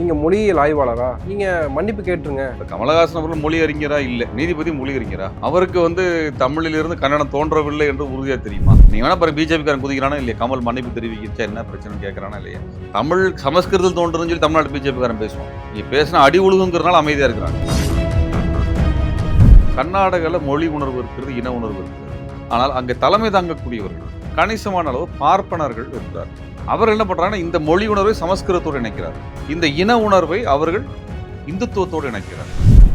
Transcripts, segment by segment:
நீங்க மொழியியல் ஆய்வாளரா? நீங்க மன்னிப்பு கேட்டுருங்க. கமலஹாசன் அவர்கள் மொழி அறிஞரா இல்ல. நீதிபதி மொழி அறிஞரா அவருக்கு வந்து தமிழில் இருந்து கன்னடம் தோன்றவில்லை என்று உறுதியா தெரியுமா? நீங்க வேணா பாரு பிஜேபி காரன் குதிக்கிறானா இல்லையா? கமல் மன்னிப்பு தெரிவிக்கிச்சா என்ன பிரச்சனை கேட்கறானா இல்லையா? தமிழ் சமஸ்கிருதத்தில் தோன்றதுன்னு சொல்லி தமிழ்நாடு பிஜேபி காரன் பேசுவான். நீ பேசினா அடி உழுகுங்கிறனால அமைதியா இருக்கிறாங்க கர்நாடகாவில் மொழி உணர்வு இருக்கிறது இன உணர்வு இருக்கிறது. ஆனால் அங்கே தலைமை தாங்கக்கூடியவர்கள் கணிசமான அளவு பார்ப்பனர்கள் இருக்கிறார்கள். அவர்கள் என்ன பண்றாங்கன்னா இந்த மொழி உணர்வை சமஸ்கிருதத்தோடு இணைக்கிறார். இந்த இன உணர்வை அவர்கள் இந்துத்துவத்தோடு இணைக்கிறார்.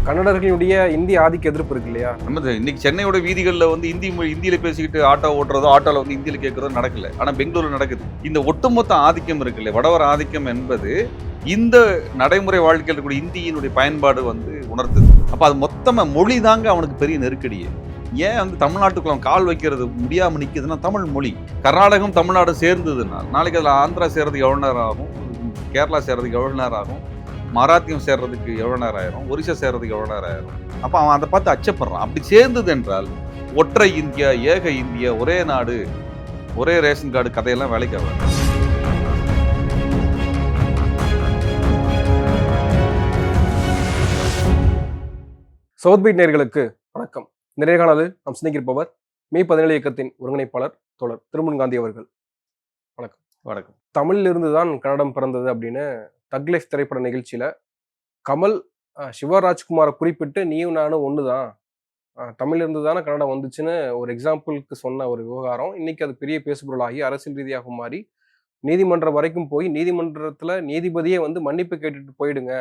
கன்னடர்களுடைய இந்திய ஆதிக்க எதிர்ப்பு இருக்கு இல்லையா? நம்ம இன்னைக்கு சென்னையோட வீதிகளில் வந்து இந்தி மொழி இந்தியில பேசிக்கிட்டு ஆட்டோ ஓட்டுறதோ ஆட்டோல வந்து இந்தியில கேட்கறதோ நடக்கல. ஆனா பெங்களூர்ல நடக்குது. இந்த ஒட்டுமொத்த ஆதிக்கம் இருக்குல்ல வடவர் ஆதிக்கம் என்பது இந்த நடைமுறை வாழ்க்கையில் இருக்கக்கூடிய இந்தியினுடைய பயன்பாடு வந்து உணர்த்துது. அப்ப அது மொத்தமா மொழி தாங்க அவனுக்கு பெரிய நெருக்கடியே. ஏன் வந்து தமிழ்நாட்டுக்குள்ள கால் வைக்கிறது முடியாமல் நிற்கிதுன்னா தமிழ் மொழி. கர்நாடகம் தமிழ்நாடு சேர்ந்ததுன்னா நாளைக்கு அதில் ஆந்திரா சேர்றதுக்கு எவ்வளோ நேரம் ஆகும்? கேரளா சேர்றதுக்கு எவ்வளோ நேரம் ஆகும்? மராத்தியம் சேர்றதுக்கு எவ்வளோ நேரம் ஆயிரும்? ஒரிசா சேர்றதுக்கு எவ்வளோ நேரம் ஆயிரும்? அப்போ அவன் அதை பார்த்து அச்சப்படுறான். அப்படி சேர்ந்தது என்றால் ஒற்றை இந்தியா ஏக இந்தியா ஒரே நாடு ஒரே ரேஷன் கார்டு கதையெல்லாம் வேலைக்கு ஆகாது. சவுத்பீட் நேர்களுக்கு வணக்கம். இந்த நேர்காணலில் நாம் சிந்திக்கிருப்பவர் மே பதினேழு இயக்கத்தின் ஒருங்கிணைப்பாளர் தோழர் திருமன் காந்தி அவர்கள். வணக்கம். தமிழில் இருந்து தான் கன்னடம் பிறந்தது அப்படின்னு தக் லைஃப் திரைப்பட நிகழ்ச்சியில கமல் சிவராஜ்குமாரை குறிப்பிட்டு நீயும் நானும் ஒன்று தான் தமிழ்ல இருந்து தானே கன்னடம் வந்துச்சுன்னு ஒரு எக்ஸாம்பிளுக்கு சொன்ன ஒரு விவகாரம். இன்னைக்கு அது பெரிய பேசுபொருளாகி அரசியல் ரீதியாக மாறி நீதிமன்றம் வரைக்கும் போய் நீதிமன்றத்துல நீதிபதியே வந்து மன்னிப்பு கேட்டுட்டு போயிடுங்க.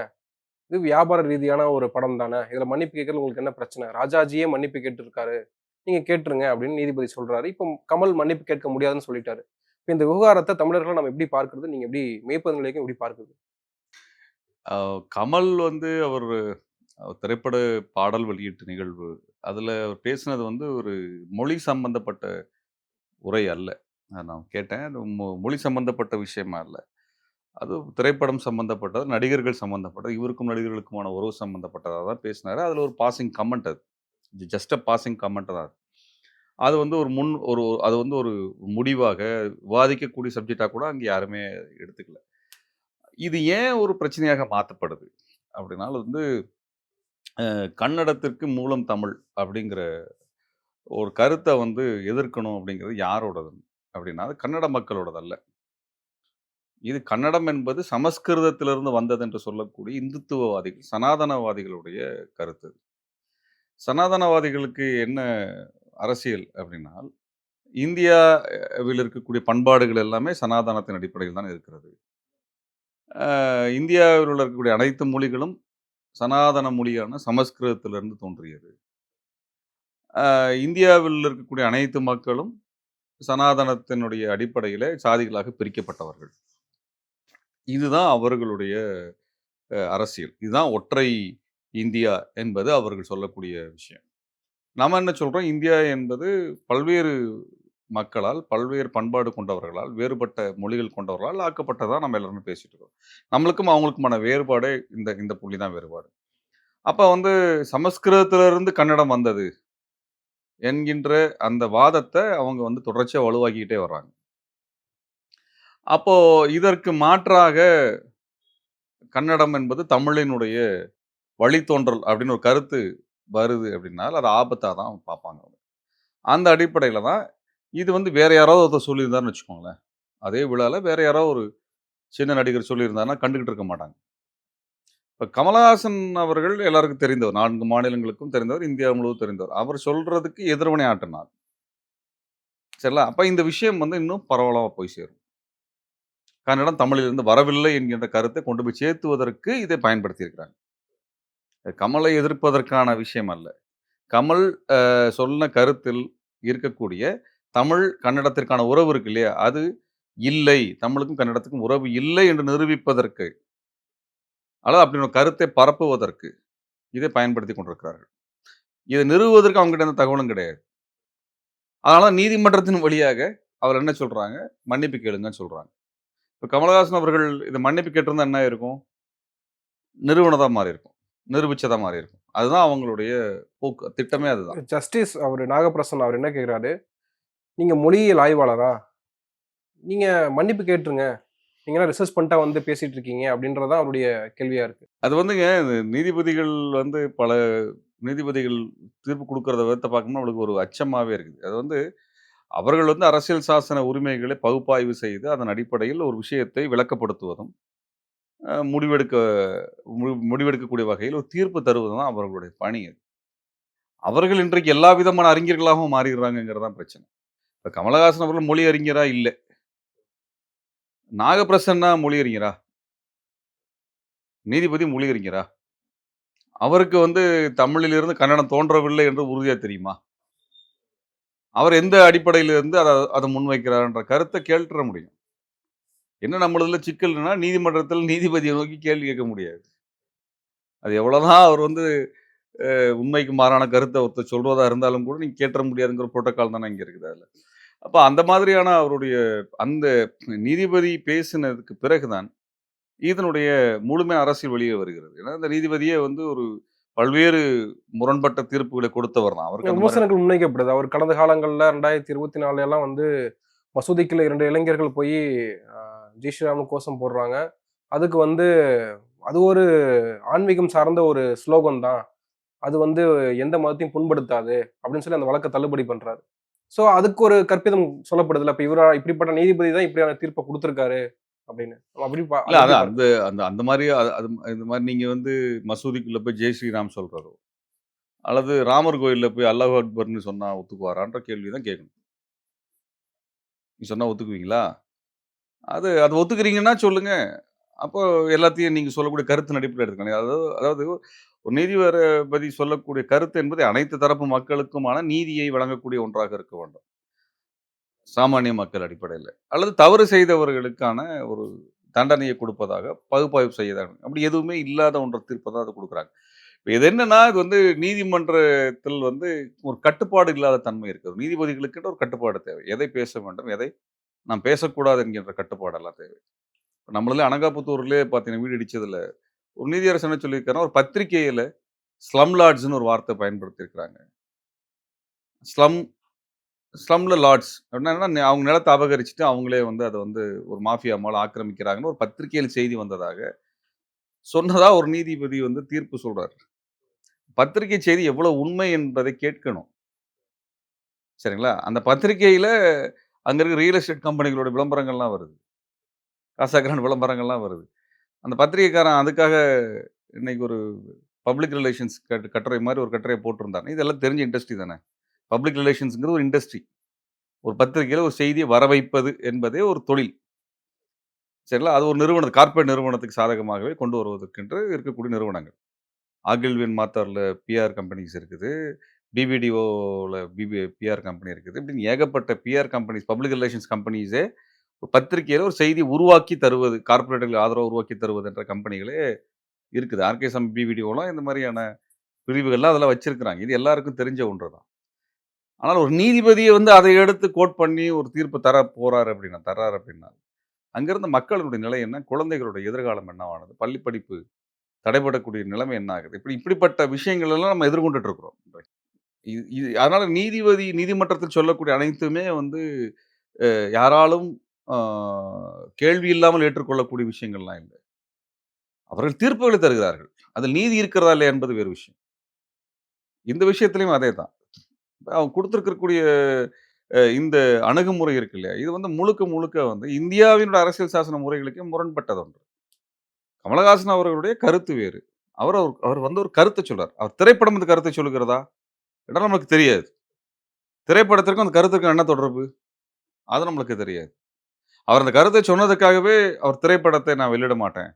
இது வியாபார ரீதியான ஒரு படம் தானே? இதில் மன்னிப்பு கேட்கறது உங்களுக்கு என்ன பிரச்சனை? ராஜாஜியே மன்னிப்பு கேட்டிருக்காரு. நீங்கள் கேட்டுருங்க அப்படின்னு நீதிபதி சொல்கிறாரு இப்போ கமல் மன்னிப்பு கேட்க முடியாதுன்னு சொல்லிட்டாரு. இப்போ இந்த விவகாரத்தை தமிழர்களை நம்ம எப்படி பார்க்கறது? நீங்கள் எப்படி மேய்ப்பது நிலைக்கும் எப்படி பார்க்குறது கமல் வந்து அவர் திரைப்பட பாடல் வெளியீட்டு நிகழ்வு. அதில் அவர் பேசினது வந்து ஒரு மொழி சம்பந்தப்பட்ட உரை அல்ல. அதை நான் கேட்டேன். அது மொ- மொழி சம்பந்தப்பட்ட விஷயமா அல்ல. அது திரைப்படம் சம்மந்தப்பட்டது நடிகர்கள் சம்மந்தப்பட்டது இவருக்கும் நடிகர்களுக்குமான உறவு சம்மந்தப்பட்டதாக தான் பேசினாரு. அதில் ஒரு பாசிங் கமெண்ட் அது. ஜஸ்ட் அ பாசிங் கமெண்ட் தான் அது. அது வந்து ஒரு முன் ஒரு அது வந்து ஒரு முடிவாக விவாதிக்கக்கூடிய சப்ஜெக்டாக கூட அங்கே யாருமே எடுத்துக்கல. இது ஏன் ஒரு பிரச்சனையாக மாற்றப்படுது அப்படின்னா அது வந்து கன்னடத்திற்கு மூலம் தமிழ் அப்படிங்கிற ஒரு கருத்தை வந்து எதிர்க்கணும் அப்படிங்கிறது யாரோடது அப்படின்னா அது கன்னட மக்களோடது அல்ல இது கன்னடம் என்பது சமஸ்கிருதத்திலிருந்து வந்தது என்று சொல்லக்கூடிய இந்துத்துவவாதிகள் சனாதனவாதிகளுடைய கருத்து. சனாதனவாதிகளுக்கு என்ன அரசியல் அப்படின்னால் இந்தியாவில் இருக்கக்கூடிய பண்பாடுகள் எல்லாமே சனாதனத்தின் அடிப்படையில் தான் இருக்கிறது. இந்தியாவில் உள்ள இருக்கக்கூடிய அனைத்து மொழிகளும் சனாதன மொழியான சமஸ்கிருதத்திலிருந்து தோன்றியது. இந்தியாவில் இருக்கக்கூடிய அனைத்து மக்களும் சனாதனத்தினுடைய அடிப்படையில் சாதிகளாக பிரிக்கப்பட்டவர்கள். இதுதான் அவர்களுடைய அஹ், அரசியல். இதுதான் ஒற்றை இந்தியா என்பது அவர்கள் சொல்லக்கூடிய விஷயம். நாம் என்ன சொல்றோம்? இந்தியா என்பது பல்வேறு மக்களால் பல்வேறு பண்பாடு கொண்டவர்களால் வேறுபட்ட மொழிகள் கொண்டவர்களால் ஆக்கப்பட்டதா நம்ம எல்லாருமே பேசிட்டு இருக்கோம். நம்மளுக்கும் அவங்களுக்குமான வேறுபாடே இந்த இந்த புள்ளி தான் வேறுபாடு. அப்போ வந்து சமஸ்கிருதத்திலிருந்து கன்னடம் வந்தது என்கின்ற அந்த வாதத்தை அவங்க வந்து தொடர்ச்சியாக வலுவாக்கிக்கிட்டே வர்றாங்க. அப்போ இதற்கு மாற்றாக கன்னடம் என்பது தமிழினுடைய வழித்தோன்றல் அப்படின்னு ஒரு கருத்து வருது அப்படின்னால் அது ஆபத்தாக தான் பார்ப்பாங்க. அந்த அடிப்படையில் தான் இது வந்து வேற யாராவது ஒருத்தர் சொல்லியிருந்தாருன்னு வச்சுக்கோங்களேன். அதே விழாவில் வேற யாராவது ஒரு சின்ன நடிகர் சொல்லியிருந்தாருன்னா கண்டுக்கிட்டு இருக்க மாட்டாங்க. இப்போ கமலஹாசன் அவர்கள் எல்லாருக்கும் தெரிந்தவர் நான்கு மாநிலங்களுக்கும் தெரிந்தவர் இந்தியா முழுவதும் தெரிந்தவர். அவர் சொல்கிறதுக்கு எதிர்வினை ஆட்டினார் சரிங்களா? அப்போ இந்த விஷயம் வந்து இன்னும் பரவலாக போய் சேரும். கன்னடம் தமிழிலிருந்து வரவில்லை என்கின்ற கருத்தை கொண்டு போய் சேர்த்துவதற்கு இதை பயன்படுத்தியிருக்கிறாங்க. கமலை எதிர்ப்பதற்கான விஷயம் அல்ல. கமல் சொன்ன கருத்தில் இருக்கக்கூடிய தமிழ் கன்னடத்திற்கான உறவு இருக்கு இல்லையா? அது இல்லை. தமிழுக்கும் கன்னடத்துக்கும் உறவு இல்லை என்று நிரூபிப்பதற்கு. அல்லது அப்படி ஒரு கருத்தை பரப்புவதற்கு இதை பயன்படுத்தி கொண்டிருக்கிறார்கள். இதை நிறுவுவதற்கு அவங்ககிட்ட எந்த தகவலும் கிடையாது. அதனால நீதிமன்றத்தின் வழியாக அவர் என்ன சொல்றாங்க? மன்னிப்பு கேளுங்கன்னு சொல்றாங்க. இப்போ கமலஹாசன் அவர்கள் இதை மன்னிப்பு கேட்டிருந்தா என்ன இருக்கும் நிறுவனதா மாறி இருக்கும் நிரூபிச்சதா மாறி இருக்கும் அதுதான் அவங்களுடைய போக்கு திட்டமே அதுதான். ஜஸ்டிஸ் அவர் நாகப்பிரசன் அவர் என்ன கேட்குறாரு நீங்க மொழியியல் ஆய்வாளரா? நீங்க மன்னிப்பு கேட்டுருங்க. நீங்க ரிசர்ச் பண்ணிட்டா வந்து பேசிட்டு இருக்கீங்க அப்படின்றதான் அவருடைய கேள்வியா இருக்கு. அது வந்துங்க இந்த நீதிபதிகள் வந்து பல நீதிபதிகள் தீர்ப்பு கொடுக்கறத விதத்தை பார்க்கும்போது நம்மளுக்கு ஒரு அச்சமாவே இருக்குது. அது வந்து அவர்கள் வந்து அரசியல் சாசன உரிமைகளை பகுப்பாய்வு செய்து அதன் அடிப்படையில் ஒரு விஷயத்தை விளக்கப்படுத்துவதும் முடிவெடுக்க மு- முடிவெடுக்கக்கூடிய வகையில் ஒரு தீர்ப்பு தருவதும் தான் அவர்களுடைய பணி அது. அவர்கள் இன்றைக்கு எல்லா விதமான அறிஞர்களாகவும் மாறிடுறாங்கிறது தான் பிரச்சனை. இப்போ கமலஹாசன் அவர்கள் மொழி அறிஞரா? இல்லை. நாகப்பிரசன்னா மொழி அறிஞரா? நீதிபதி மொழி அறிஞரா? அவருக்கு வந்து தமிழிலிருந்து கன்னடம் தோன்றவில்லை என்று உறுதியாக தெரியுமா? அவர் எந்த அடிப்படையிலிருந்து அதை அதை முன்வைக்கிறார்ன்ற கருத்தை கேட்டுற முடியும். என்ன நம்மளதுல சிக்கல்னா நீதிமன்றத்தில் நீதிபதியை நோக்கி கேள்வி கேட்க முடியாது. அது எவ்வளோதான் அவர் வந்து உண்மைக்கு மாறான கருத்தை ஒருத்தர் சொல்றதா இருந்தாலும் கூட நீங்க கேட்டுற முடியாதுங்கிற புரோட்டோக்கால் தானே இங்கே இருக்குது அதில். அப்போ அந்த மாதிரியான அவருடைய அந்த நீதிபதி பேசினதுக்கு பிறகுதான் இதனுடைய முழுமை அரசியல் வெளியே வருகிறது. ஏன்னா இந்த நீதிபதியே வந்து ஒரு பல்வேறு முரண்பட்ட தீர்ப்புகளை கொடுத்தவர் தான். அவருக்கு விமர்சனங்கள் முன்வைக்கப்படுது. அவர் கடந்த காலங்கள்ல ரெண்டாயிரத்தி இருபத்தி நாலுல எல்லாம் வந்து மசூதிக்குள்ள இரண்டு இளைஞர்கள் போய் ஸ்ரீராம் கோஷம் போடுறாங்க. அதுக்கு வந்து அது ஒரு ஆன்மீகம் சார்ந்த ஒரு ஸ்லோகம் தான். அது வந்து எந்த மதத்தையும் புண்படுத்தாது அப்படின்னு சொல்லி அந்த வழக்கை தள்ளுபடி பண்றாரு. சோ அதுக்கு ஒரு கற்பிதம் சொல்லப்படுதுல இப்ப இவரா இப்படிப்பட்ட நீதிபதி தான் இப்படியான தீர்ப்பை கொடுத்திருக்காரு. அப்படின்னு. அப்படி அதை அந்த அந்த அந்த மாதிரி அது- இந்த மாதிரி நீங்க வந்து மசூதிக்குள்ள போய் ஜெய் ஸ்ரீராம் சொல்றதோ அல்லது ராமர் கோயில்ல போய் அல்லாஹ் அக்பர்னு சொன்னா ஒத்துக்குவாரான்ற கேள்வி தான் கேட்கணும். நீ சொன்னா ஒத்துக்குவீங்களா? அது அது ஒத்துக்கிறீங்கன்னா சொல்லுங்க. அப்போ எல்லாத்தையும் நீங்க சொல்லக்கூடிய கருத்து அடிப்படையில் எடுத்துக்கணும் அதாவது அதாவது ஒரு நீதிபதி சொல்லக்கூடிய கருத்து என்பது அனைத்து தரப்பு மக்களுக்குமான நீதியை வழங்கக்கூடிய ஒன்றாக இருக்க வேண்டும். சாமானிய மக்கள் அடிப்படையில். அல்லது தவறு செய்தவர்களுக்கான ஒரு தண்டனையை கொடுப்பதாக பகுப்பாய்வு செய்யதான் அப்படி எதுவுமே இல்லாத ஒன்றை தீர்ப்பை தான் கொடுக்குறாங்க. இப்போ இது என்னன்னா இது வந்து நீதிமன்றத்தில் வந்து ஒரு கட்டுப்பாடு இல்லாத தன்மை இருக்குது. நீதிபதிகளுக்குன்ற ஒரு கட்டுப்பாடு தேவை. எதை பேச வேண்டும் எதை நாம் பேசக்கூடாது என்கின்ற கட்டுப்பாடெல்லாம் தேவை. இப்போ நம்மளே அனகாபுத்தூர்லேயே பார்த்தீங்கன்னா வீடு இடித்ததில் ஒரு நீதியரசர் என்ன சொல்லியிருக்காருன்னா ஒரு பத்திரிகையில் ஸ்லம் லார்ட்ஸ்னு ஒரு வார்த்தை பயன்படுத்தியிருக்கிறாங்க. ஸ்லம் ஸ்லம்ல லார்ட்ஸ் அப்படின்னா அவங்க நிலத்தை அபகரிச்சுட்டு அவங்களே வந்து அதை வந்து ஒரு மாஃபியா மேல ஆக்கிரமிக்கிறாங்கன்னு ஒரு பத்திரிகையில் செய்தி வந்ததாக சொன்னதா ஒரு நீதிபதி வந்து தீர்ப்பு சொல்றாரு. பத்திரிகை செய்தி எவ்வளவு உண்மை என்பதை கேட்கணும். சரிங்களா? அந்த பத்திரிகையில் அங்கே இருக்க ரியல் எஸ்டேட் கம்பெனிகளோட விளம்பரங்கள்லாம் வருது. காசாகிரான் விளம்பரங்கள்லாம் வருது. அந்த பத்திரிகைக்காரன் அதுக்காக இன்னைக்கு ஒரு பப்ளிக் ரிலேஷன்ஸ் கட்டுரை மாதிரி ஒரு கட்டுரையை போட்டிருந்தாங்க இதெல்லாம் தெரிஞ்ச இண்டஸ்ட்ரி தானே? பப்ளிக் ரிலேஷன்ஸுங்கிறது ஒரு இண்டஸ்ட்ரி. ஒரு பத்திரிகையில் ஒரு செய்தியை வர வைப்பது என்பதே ஒரு தொழில். சரிங்களா? அது ஒரு நிறுவனம் கார்ப்பரேட் நிறுவனத்துக்கு சாதகமாகவே கொண்டு வருவதற்கென்று இருக்கக்கூடிய நிறுவனங்கள். ஆகில்வின் மாத்தாரில் பிஆர் கம்பெனிஸ் இருக்குது பிபிடிஓவில் பிபி பிஆர் கம்பெனி இருக்குது இப்படின்னு ஏகப்பட்ட பிஆர் கம்பெனிஸ் பப்ளிக் ரிலேஷன்ஸ் கம்பெனிஸே ஒரு பத்திரிகையில் ஒரு செய்தி உருவாக்கி தருவது கார்ப்பரேட்டுகள் ஆதரவு உருவாக்கி தருவது என்ற கம்பெனிகளே இருக்குது. ஆர்கே சம் பிபிடிஓலாம் இந்த மாதிரியான பிரிவுகள்லாம் அதெல்லாம் வச்சுருக்கிறாங்க. இது எல்லாருக்கும் தெரிஞ்ச ஒன்று தான் ஆனால் ஒரு நீதிபதியை வந்து அதை எடுத்து கோட் பண்ணி ஒரு தீர்ப்பு தர போறாரு அப்படின்னா தர்றாரு அப்படின்னா அங்கிருந்த மக்களுடைய நிலை என்ன? குழந்தைகளுடைய எதிர்காலம் என்னவானது? பள்ளி படிப்பு தடைபடக்கூடிய நிலைமை என்ன ஆகுது? இப்படி இப்படிப்பட்ட விஷயங்கள் எல்லாம் நம்ம எதிர்கொண்டுட்டு இருக்கிறோம். இது- இது அதனால நீதிபதி நீதிமன்றத்தில் சொல்லக்கூடிய அனைத்துமே வந்து யாராலும் கேள்வி இல்லாமல் ஏற்றுக்கொள்ளக்கூடிய விஷயங்கள்லாம் இல்லை. அவர்கள் தீர்ப்புகளை தருகிறார்கள். அதில் நீதி இருக்கிறதா இல்லையா என்பது வேறு விஷயம். இந்த விஷயத்திலையும் அதே தான். அவங்க கொடுத்துருக்கக்கூடிய இந்த அணுகுமுறை இருக்கு இல்லையா? இது வந்து முழுக்க முழுக்க வந்து இந்தியாவினுடைய அரசியல் சாசன முறைகளுக்கே முரண்பட்டது ஒன்று கமலஹாசன் அவர்களுடைய கருத்து வேறு. அவர் அவர் அவர் வந்து ஒரு கருத்தை சொல்றார். அவர் திரைப்படம் இந்த கருத்தை சொல்லுகிறதா? இடம் நமக்கு தெரியாது. திரைப்படத்திற்கும் அந்த கருத்துக்கும் என்ன தொடர்பு? அது நம்மளுக்கு தெரியாது. அவர் அந்த கருத்தை சொன்னதுக்காகவே அவர் திரைப்படத்தை நான் வெளியிட மாட்டேன்.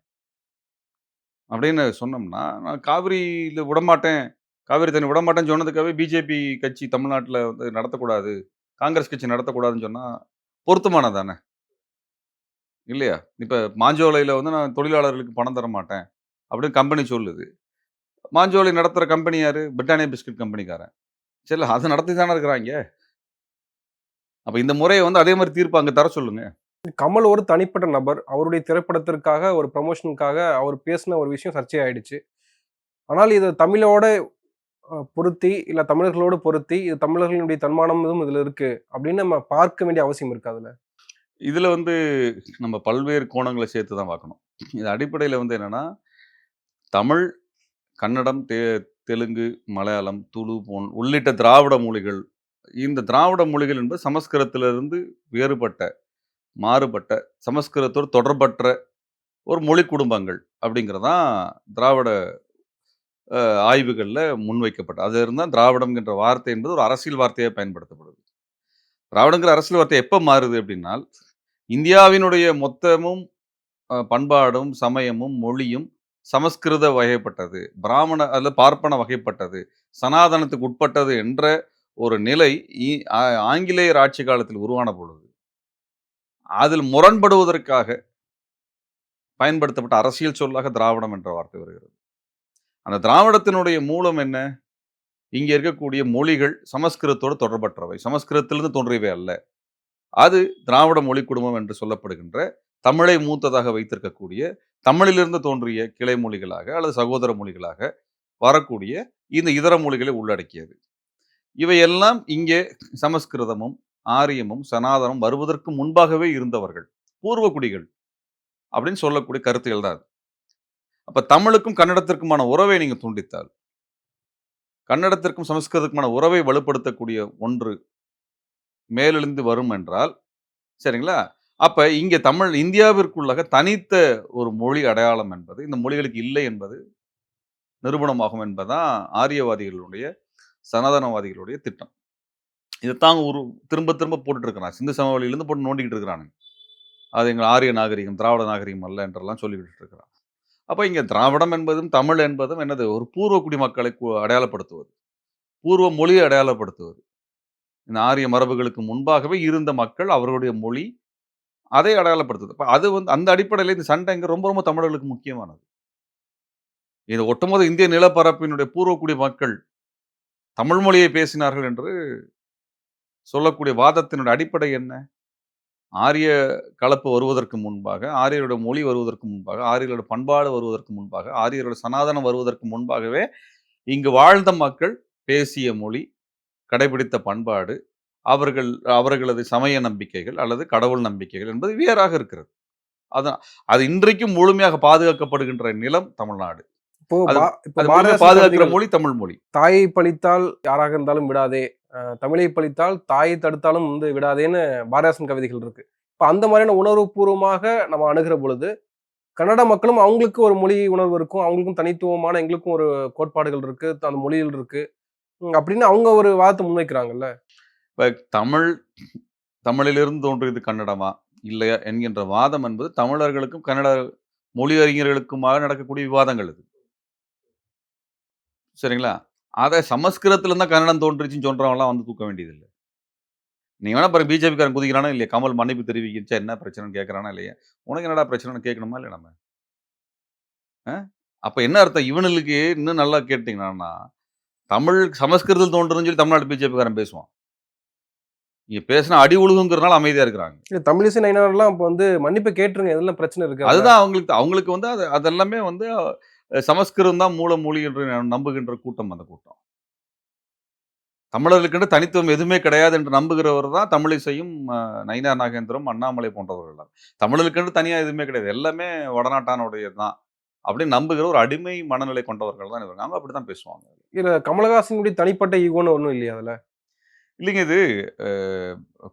அப்படின்னு சொன்னோம்னா நான் காவிரியில் விடமாட்டேன். காவிரி தண்ணி விடமாட்டேன்னு சொன்னதுக்காகவே பிஜேபி கட்சி தமிழ்நாட்டில் வந்து நடத்தக்கூடாது காங்கிரஸ் கட்சி நடத்தக்கூடாதுன்னு சொன்னால் பொருத்தமான தானே இல்லையா? இப்போ மாஞ்சோலையில் வந்து நான் தொழிலாளர்களுக்கு பணம் தர மாட்டேன் அப்படின்னு கம்பெனி சொல்லுது. மாஞ்சோலை நடத்துகிற கம்பெனி யார்? பிரிட்டானியா பிஸ்கட் கம்பெனிக்காரன் சரி அதை நடத்தி தானே இருக்கிறாங்க. அப்போ இந்த முறையை வந்து அதே மாதிரி தீர்ப்பு அங்கே தர சொல்லுங்க. கமல் ஒரு தனிப்பட்ட நபர். அவருடைய திரைப்படத்திற்காக ஒரு ப்ரமோஷனுக்காக அவர் பேசின ஒரு விஷயம் சர்ச்சையாயிடுச்சு. ஆனால் இது தமிழோட பொருத்தி இல்ல தமிழர்களோடு பொருத்தி இது தமிழர்களுடைய தன்மானமும் இதுல இருக்கு அப்படின்னு நம்ம பார்க்க வேண்டிய அவசியம் இருக்கு அதுல இதுல வந்து நம்ம பல்வேறு கோணங்களை சேர்த்து தான் பார்க்கணும். இது அடிப்படையில் வந்து என்னன்னா, தமிழ், கன்னடம், தெ தெலுங்கு, மலையாளம், துளு போன் உள்ளிட்ட திராவிட மொழிகள். இந்த திராவிட மொழிகள் என்பது சமஸ்கிருதத்திலிருந்து வேறுபட்ட, மாறுபட்ட, சமஸ்கிருதத்தோடு தொடர்பற்ற ஒரு மொழி குடும்பங்கள் அப்படிங்கிறது தான் திராவிட ஆய்வுகளில் முன்வைக்கப்பட்டது. இருந்தால் திராவிடம் திராவிடம்ங்கிற வார்த்தை என்பது ஒரு அரசியல் வார்த்தையாக பயன்படுத்தப்படுது. திராவிடங்கிற அரசியல் வார்த்தை எப்போ மாறுது அப்படின்னால், இந்தியாவினுடைய மொத்தமும் பண்பாடும், சமயமும், மொழியும் சமஸ்கிருத வகைப்பட்டது. பிராமண அல்ல பார்ப்பன வகைப்பட்டது. சனாதனத்துக்கு உட்பட்டது என்ற ஒரு நிலை ஆ ஆங்கிலேயர் ஆட்சி காலத்தில் உருவான பொழுது, அதில் முரண்படுவதற்காக பயன்படுத்தப்பட்ட அரசியல் சொல்லாக திராவிடம் என்ற வார்த்தை வருகிறது. அந்த திராவிடத்தினுடைய மூலம் என்ன? இங்கே இருக்கக்கூடிய மொழிகள் சமஸ்கிருதத்தோடு தொடர்பற்றவை. சமஸ்கிருதத்திலிருந்து தோன்றியவை அல்ல. அது திராவிட மொழி குடும்பம் என்று சொல்லப்படுகின்ற தமிழை மூத்ததாக வைத்திருக்கக்கூடிய, தமிழிலிருந்து தோன்றிய கிளை மொழிகளாக அல்லது சகோதர மொழிகளாக வரக்கூடிய இந்த இதர மொழிகளை உள்ளடக்கியது. இவையெல்லாம் இங்கே சமஸ்கிருதமும், ஆரியமும், சனாதனம் வருவதற்கு முன்பாகவே இருந்தவர்கள். பூர்வ குடிகள் அப்படின்னு சொல்லக்கூடிய கருத்துகள் தான் அப்போ தமிழுக்கும், கன்னடத்திற்குமான உறவை நீங்கள் துண்டித்தால் கன்னடத்திற்கும், சமஸ்கிருதத்துக்குமான உறவை வலுப்படுத்தக்கூடிய ஒன்று மேலெழுந்து வரும் என்றால், சரிங்களா? அப்ப இங்கே தமிழ் இந்தியாவிற்குள்ளாக தனித்த ஒரு மொழி அடையாளம் என்பது, இந்த மொழிகளுக்கு இல்லை என்பது நிரூபணமாகும் என்பதுதான் ஆரியவாதிகளுடைய, சனாதனவாதிகளுடைய திட்டம். இதைத்தான் ஒரு திரும்ப திரும்ப போட்டுட்ருக்கிறான் சிந்து சமவெளியிலேருந்து போட்டு நோண்டிக்கிட்டு இருக்கிறானுங்க. அது எங்கள் ஆரிய நாகரிகம், திராவிட நாகரிகம் அல்ல என்றெல்லாம் சொல்லிக்கிட்டு இருக்கிறான். அப்போ இங்கே திராவிடம் என்பதும், தமிழ் என்பதும் என்னது? ஒரு பூர்வ குடிமக்களை அடையாளப்படுத்துவது. பூர்வ மொழியை அடையாளப்படுத்துவது. இந்த ஆரிய மரபுகளுக்கு முன்பாகவே இருந்த மக்கள், அவர்களுடைய மொழி, அதை அடையாளப்படுத்துது. அப்போ அது வந்து அந்த அடிப்படையில் இந்த சண்டை இங்கே ரொம்ப ரொம்ப தமிழர்களுக்கு முக்கியமானது. இது ஒட்டுமொத்த இந்திய நிலப்பரப்பினுடைய பூர்வ குடி மக்கள் தமிழ் மொழியை பேசினார்கள் என்று சொல்லக்கூடிய வாதத்தினுடைய அடிப்படை என்ன? ஆரிய கலப்பு வருவதற்கு முன்பாக, ஆரியருடைய மொழி வருவதற்கு முன்பாக, ஆரியருடைய பண்பாடு வருவதற்கு முன்பாக, ஆரியருடைய சனாதனம் வருவதற்கு முன்பாகவே, இங்கு வாழ்ந்த மக்கள் பேசிய மொழி, கடைபிடித்த பண்பாடு, அவர்கள் அவர்களது சமய நம்பிக்கைகள் அல்லது கடவுள் நம்பிக்கைகள் என்பது வேறாக இருக்கிறது. அதான் அது இன்றைக்கும் முழுமையாக பாதுகாக்கப்படுகின்ற நிலம் தமிழ்நாடு. இப்போ பாதுகாக்கிற மொழி தமிழ் மொழி. தாயை பழித்தால் யாராக இருந்தாலும் விடாதே, தமிழை பழித்தால் தாயை தடுத்தாலும் வந்து விடாதேன்னு பாரதாசன் கவிதைகள் இருக்கு. இப்போ அந்த மாதிரியான உணர்வுபூர்வமாக நம்ம அணுகிற பொழுது, கன்னட மக்களும் அவங்களுக்கு ஒரு மொழி உணர்வு இருக்கும். அவங்களுக்கும் தனித்துவமான எங்களுக்கும் ஒரு கோட்பாடுகள் இருக்கு. அந்த மொழிகள் இருக்கு. அப்படின்னு அவங்க ஒரு வாதத்தை முன்வைக்கிறாங்கல்ல. இப்போ தமிழ் தமிழிலிருந்து தோன்றியது கன்னடமா? இல்லையா? என்கின்ற வாதம் என்பது தமிழர்களுக்கும், கன்னட மொழி அறிஞர்களுக்குமாக நடக்கக்கூடிய விவாதங்கள் இது. சரிங்களா? அத சமஸ்கிருதத்திலிருந்து கன்னடம் தோன்றுச்சுன்னு சொல்றவன்லாம் வந்து தூக்க வேண்டியதில்ல. நீ வேணா பாருங்க பிஜேபிக்காரன் குதிக்கிறானா இல்லையா? கமல் மன்னிப்பு தெரிவிக்கிச்சா என்ன பிரச்சனைன்னு கேட்கறானா இல்லையா? உனக்கு என்னடா பிரச்சனைன்னு கேட்கணுமா இல்லையா நம்ம? அப்ப என்ன அர்த்தம்? இவனுங்களுக்கு இன்னும் நல்லா கேட்டீங்கன்னா, தமிழ் சமஸ்கிருதத்தில் தோன்றுதுன்னு சொல்லி தமிழ்நாடு பிஜேபிக்காரன் பேசுவான். இங்க பேசினா அடி உழுகுங்கிறனால அமைதியா இருக்கிறாங்க. இல்ல தமிழிசை நயினார்லாம் இப்ப வந்து மன்னிப்பு கேட்டுருங்க. எதுலாம் பிரச்சனை இருக்கு அதுல? அதுதான் அவங்களுக்கு அவங்களுக்கு வந்து அது அதெல்லாமே வந்து சமஸ்கிருதம் தான் மூல மொழி என்று நம்புகின்ற கூட்டம் அந்த கூட்டம். தமிழர்களுக்கென்று தனித்துவம் எதுவுமே கிடையாது என்று நம்புகிறவர் தான் தமிழிசையும், அ நயினார் நாகேந்திரம், அண்ணாமலை போன்றவர்கள் தான். தமிழர்களுக்கென்று தனியா எதுவுமே கிடையாது. எல்லாமே வடநாட்டானுடையது தான். அப்படின்னு நம்புகிற ஒரு அடிமை மனநிலை கொண்டவர்கள் தான் இவங்க. அவங்க அப்படித்தான் பேசுவாங்க. இதுல கமலஹாசனுடைய தனிப்பட்ட ஈகோன்னு ஒண்ணும் இல்லையா அதுல? இல்லைங்க இது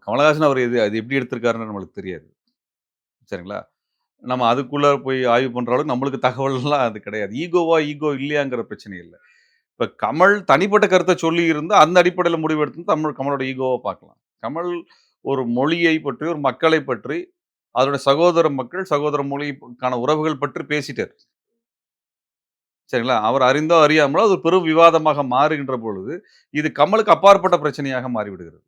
கமலஹாசன் அவர் எது அது எப்படி எடுத்திருக்காருன்னு நம்மளுக்கு தெரியாது. சரிங்களா? நம்ம அதுக்குள்ள போய் ஆய்வு பண்ற அளவுக்கு நம்மளுக்கு தகவல்லாம் அது கிடையாது. ஈகோவா, ஈகோ இல்லையாங்கிற பிரச்சனை இல்ல. இப்ப கமல் தனிப்பட்ட கருத்தை சொல்லி இருந்து அந்த அடிப்படையில முடிவெடுத்து தமிழ் கமலோட ஈகோவை பார்க்கலாம். கமல் ஒரு மொழியை பற்றி, ஒரு மக்களை பற்றி, அதனுடைய சகோதர மக்கள், சகோதர மொழிக்கான உறவுகள் பற்றி பேசிட்டார் சரிங்களா? அவர் அறிந்தோ, அறியாமலோ அது ஒரு பெரும் விவாதமாக மாறுகின்ற பொழுது, இது கமலுக்கு அப்பாற்பட்ட பிரச்சனையாக மாறிவிடுகிறது.